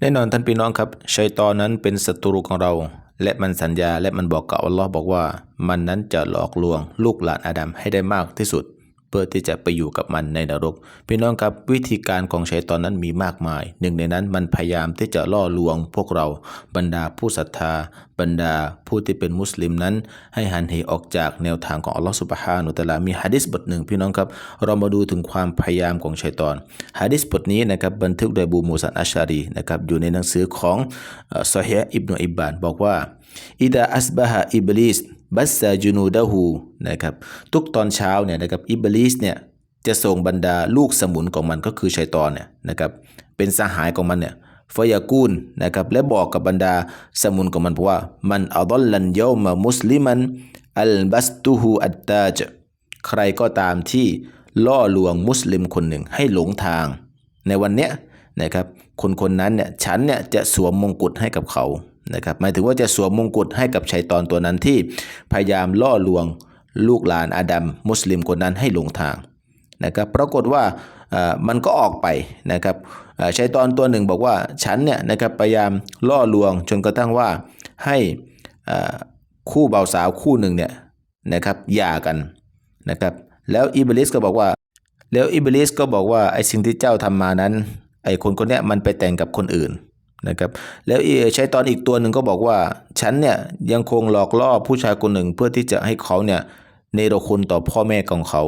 แน่นอนท่านพี่น้องครับชัยตอนนั้นเป็นศัตรูของเรา และมันสัญญาและมันบอกกับอัลลอฮ์บอกว่า มันนั้นจะหลอกลวงลูกหลานอาดัมให้ได้มากที่สุด พื่อที่จะไปอยู่กับมันในนรก พี่น้องครับวิธีการของชัยตอนนั้นมีมากมาย หนึ่งในนั้นมันพยายามที่จะล่อลวงพวกเราบรรดาผู้ศรัทธา บรรดาผู้ที่เป็นมุสลิมนั้น ให้หันเหออกจากแนวทางของอัลลอฮ์สุบฮานุตะอาลามีฮะดิษบทหนึ่งพี่น้องครับ เรามาดูถึงความพยายามของชัยตอนฮะดิษบทนี้นะครับบันทึกโดยบูมูซันอัชชารีนะครับอยู่ในหนังสือของซอฮีอิบนุอิบบานบอกว่าอิดาอัสบะฮะอิบลิส บัสซาจูนูดะฮูนะครับทุกตอนเช้าเนี่ยนะครับอิบลิสเนี่ยจะส่งบรรดาลูกสมุนของมันก็คือชัยตอนเนี่ยนะครับเป็นสหายของมันเนี่ยฟยากูลนะครับและบอกกับบรรดาสมุนของมันบอกว่ามันอัลลันเยามามุสลิมันอัลบัสตูฮูอัตตาจใครก็ตามที่ล่อลวงมุสลิมคนหนึ่งให้หลงทาง ในวันเนี้ยนะครับคนคนนั้นเนี่ยฉันเนี่ยจะสวมมงกุฎให้กับเขา นะครับหมายถึงว่าจะสวมมงกุฎให้กับชัยตอนตัวนั้นที่พยายามล่อลวงลูกหลานอาดัมมุสลิมคนนั้นให้หลงทางนะครับปรากฏว่ามันก็ออกไปนะครับชัยตอนตัวหนึ่งบอกว่าฉันเนี่ยนะครับพยายามล่อลวงจนกระทั่งว่าให้คู่บ่าวสาวคู่หนึ่งเนี่ยนะครับหย่ากันนะครับแล้วอิบลิสก็บอกว่า แล้วอิบลิสก็บอกว่าไอ้สิ่งที่เจ้าทำมานั้นไอ้คนคนนี้มันไปแต่งกับคนอื่น นะครับแล้วใช้ตอนอีกตัวหนึ่งก็บอกว่า ฉันเนี่ยยังคงหลอกล่อผู้ชายคนหนึ่งเพื่อที่จะให้เขาเนี่ยเนรคุณต่อพ่อแม่ของเขา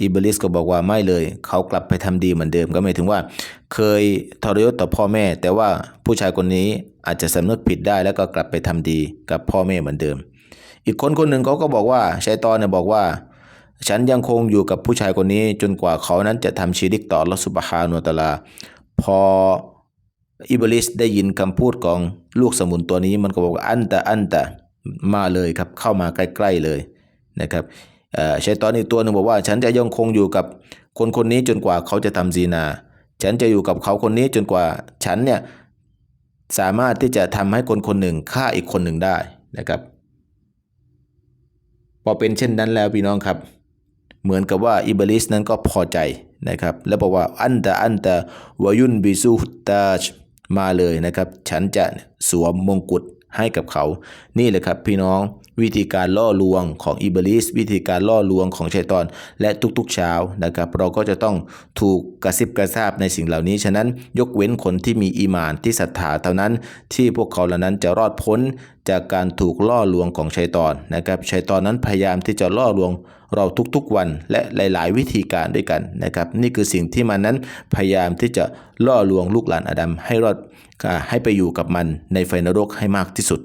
อิบลิสก็บอกว่าไม่เลย เขากลับไปทำดีเหมือนเดิมก็หมายถึงว่า เคยทรยศต่อพ่อแม่ แต่ว่าผู้ชายคนนี้อาจจะสำนึกผิดได้แล้วก็กลับไปทำดีกับพ่อแม่เหมือนเดิม อีกคนคนหนึ่งเขาก็บอกว่าชัยตอนเนี่ยบอกว่า ฉันยังคงอยู่กับผู้ชายคนนี้จนกว่าเขานั้นจะทำชีริกต่อลอสุบฮานุตลา พอ อิบลิสได้ยินคำพูดของลูกสมุนตัวนี้มันก็บอกว่าอันตะอันตะมาเลยครับเข้ามาใกล้ๆเลยนะครับชัยตอนอีกตัวหนึ่งบอกว่า ฉันจะยังคงอยู่กับคนคนนี้จนกว่าเขาจะทำซีนา ฉันจะอยู่กับเขาคนนี้จนกว่าฉันเนี่ยสามารถที่จะทำให้คนคนหนึ่งฆ่าอีกคนหนึ่งได้นะครับ พอเป็นเช่นนั้นแล้วพี่น้องครับ เหมือนกับว่าอิบลิสนั้นก็พอใจนะครับ แล้วบอกว่าอันตะอันตะวายุนบิซูตาช มาเลยนะครับ ฉันจะสวมมงกุฎให้กับเขา นี่แหละครับพี่น้อง วิธีการล่อลวงของอิบลิสวิธีการล่อลวงของชัยตอน และทุกๆเช้านะครับ เราก็จะต้องถูกกระซิบกระซาบในสิ่งเหล่านี้ ฉะนั้นยกเว้นคนที่มีอีมานที่ศรัทธาเท่านั้น ที่พวกเขาเหล่านั้นจะรอดพ้นจากการถูกล่อลวงของชัยตอนนะครับชัยตอนนั้นพยายามที่จะล่อลวงเราทุกๆวันและหลาย ๆ วิธีการด้วยกันนะครับ นี่คือสิ่งที่มันนั้นพยายามที่จะล่อลวงลูกหลานอาดัมให้รอดให้ไปอยู่กับมันในไฟนรกให้มากที่สุด